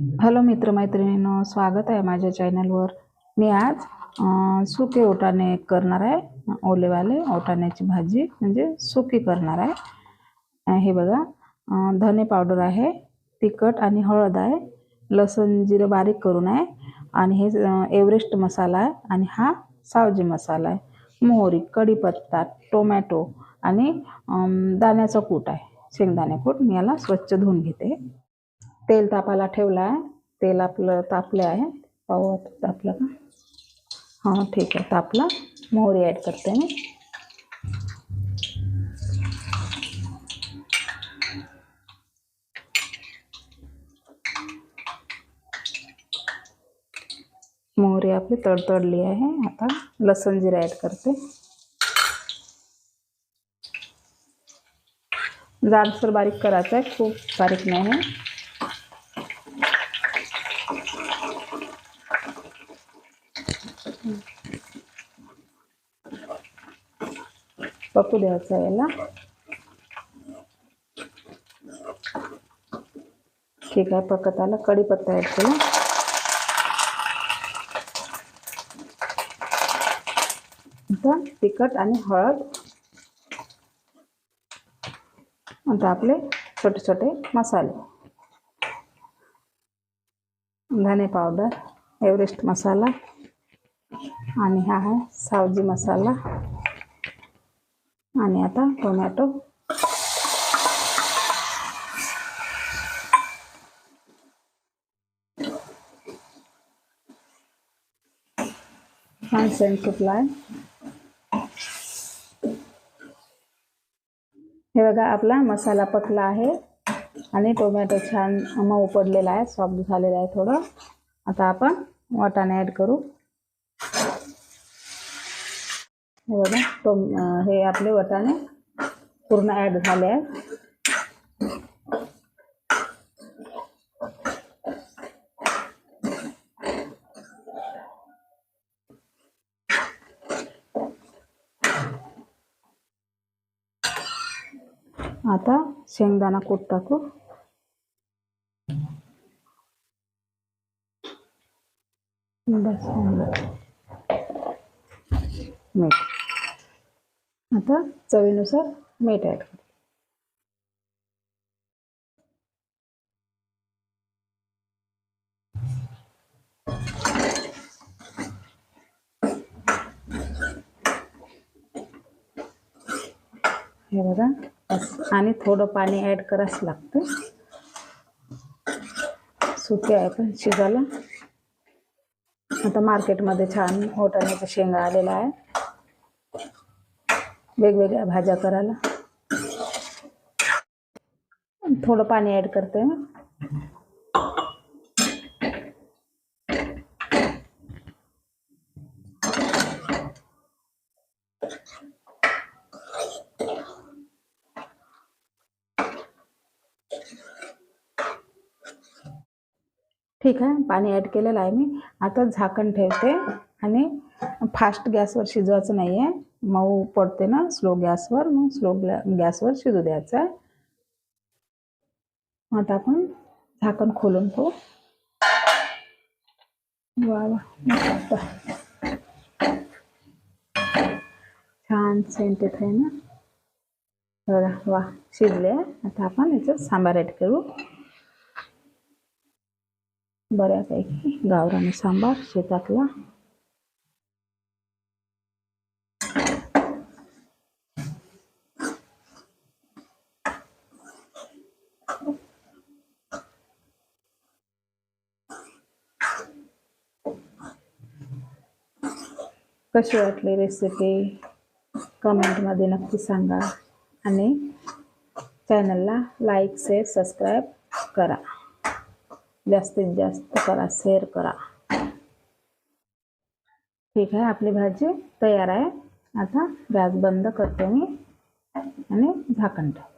Hello मित्रमैत्रिणींनो स्वागत आहे माझ्या चॅनलवर. मी आज सुके ओटाणे करणार आहे ओलेवाले ओटाण्याची भाजी म्हणजे सुकी करणार आहे. हे बघा धने पावडर आहे तिखट आणि हळद आहे लसूण जिरं बारीक करून आहे आणि हे एव्हरेस्ट मसाला आहे आणि हा सावजी मसाला आहे. मोहरी कढीपत्ता टोमॅटो आणि दाण्याचा कूट आहे. शेंगदाणे कूट मी याला स्वच्छ धुवून घेते. तेल तापायला ठेवलं आहे. तेल आपलं तापलं आहे. पाहू तापलं का? हां ठीक आहे. तापलं. मोहरी ॲड करते मी. मोहरी आपली तडतडली आहे. आता लसण जिरा ॲड करते. जाडसर बारीक करायचं आहे खूप बारीक नाही आहे. पकू द्यायचं याला ठीक आहे पकत आला कढीपत्ता ॲड केला आता तिखट आणि हळद आता आपले छोटे छोटे मसाले धने पावडर एव्हरेस्ट मसाला आणि हा आहे सावजी मसाला. आणि आता टोमॅटो. छान सेंट सुटला आहे हे बघा आपला मसाला पकला आहे. आणि टोमॅटो छान मऊ पडलेला आहे सॉफ्ट झालेला आहे थोडं. आता आपण वाटाणे ॲड करू. बघा टोम हे आपले वाटाणे पूर्ण ॲड झाले आहेत. आता शेंगदाणा कूट टाकू. मीठ. आता चवीनुसार मीठ ॲड करू. हे बघा आणि थोडं पाणी ॲड करावंच लागतं. सुके आहे पण शिजायला. आता मार्केटमध्ये छान होटाण्याचा शेंगा आलेला आहे वेगवेगळ्या भाज्या करायला. थोडं पाणी ॲड करते. ठीक आहे पाणी ॲड केलेलं आहे मी. आता झाकण ठेवते आणि फास्ट गॅसवर शिजवायचं नाही आहे मऊ पडते ना स्लो गॅसवर मग स्लो गॅसवर शिजू द्यायचं आहे. आता आपण झाकण खोलून पाहू वा वा छान सेंट येत आहे ना. बघा वा शिजले. आता आपण याच्यात सांबार ॲड करू. बऱ्यापैकी. गावराने सांबार शेतातला. कशी वाटली रेसिपी कमेंटमध्ये नक्की सांगा. आणि चॅनलला लाईक शेअर सबस्क्राईब करा. जास्तीत जास्त करा शेअर करा. ठीक आहे आपली भाजी तयार आहे. आता गॅस बंद करते मी आणि झाकण ठेव